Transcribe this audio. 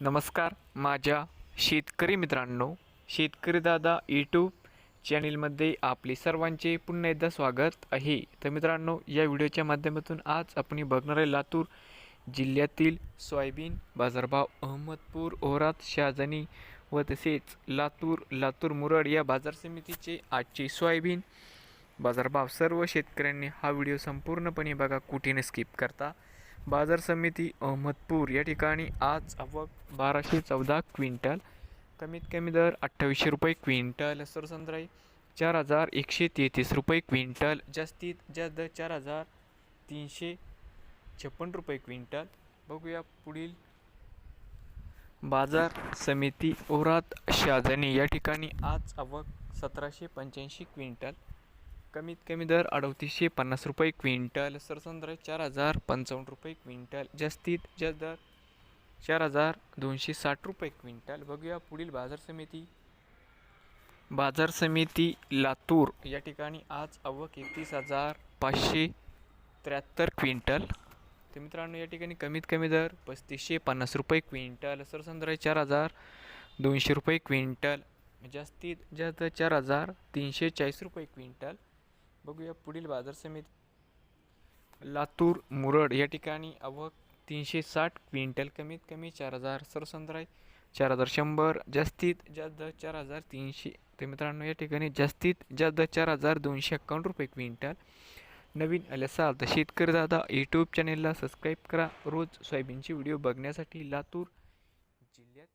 नमस्कार माझ्या शेतकरी मित्रांनो शेतकरी दादा यूट्यूब चॅनेलमध्ये आपले सर्वांचे पुन्हा एकदा स्वागत आहे. तर मित्रांनो या व्हिडिओच्या माध्यमातून आज आपण बघणार आहे लातूर जिल्ह्यातील सोयाबीन बाजारभाव अहमदपूर ओहरात शहाजनी व तसेच लातूर लातूर मुरड या बाजार समितीचे आजचे सोयाबीन बाजारभाव सर्व शेतकऱ्यांनी हा व्हिडिओ संपूर्णपणे बघा कुठेने स्किप करता. बाजार समिती अहमदपूर या ठिकाणी आज आवक बाराशे चौदा क्विंटल कमीत कमी दर अठ्ठावीसशे रुपये क्विंटल सरसंद्राई चार हजार एकशे तेहतीस रुपये क्विंटल जास्तीत जास्त दर चार हजार तीनशे छप्पन रुपये क्विंटल. बघूया पुढील बाजार समिती ओरात शाजनी या ठिकाणी आज आवक सतराशे पंच्याऐंशी क्विंटल. कमीत कमी दर अडतीसशे पन्नास रुपये क्विंटल. सरसंद्र चार हजार पंचावन्न रुपये क्विंटल. जास्तीत जास्त दर चार हजार दोनशे साठ रुपये क्विंटल. बघूया पुढील बाजार समिती. बाजार समिती लातूर. या ठिकाणी आज अवक एकतीस हजार पाचशे त्र्याहत्तर क्विंटल. तर मित्रांनो या ठिकाणी कमीत कमी दर पस्तीसशे पन्नास रुपये क्विंटल. सरसंद्र चार हजार दोनशे रुपये क्विंटल. जास्तीत जास्त चार हजार तीनशे चाळीस रुपये क्विंटल. बघूया पुढील बाजार समिती. लातूर मुरड या ठिकाणी आवक तीनशे साठ क्विंटल कमीत कमी चार हजार सरसंद्राय चार हजार शंभर जास्तीत जास्त चार हजार तीनशे तर मित्रांनो या ठिकाणी जास्तीत जास्त चार हजार दोनशे एक्कावन्न रुपये क्विंटल. नवीन आले असाल तर शेतकरी दादा यूट्यूब चॅनेलला सबस्क्राईब करा. रोज सोयाबीनचे व्हिडिओ बघण्यासाठी लातूर जिल्ह्यात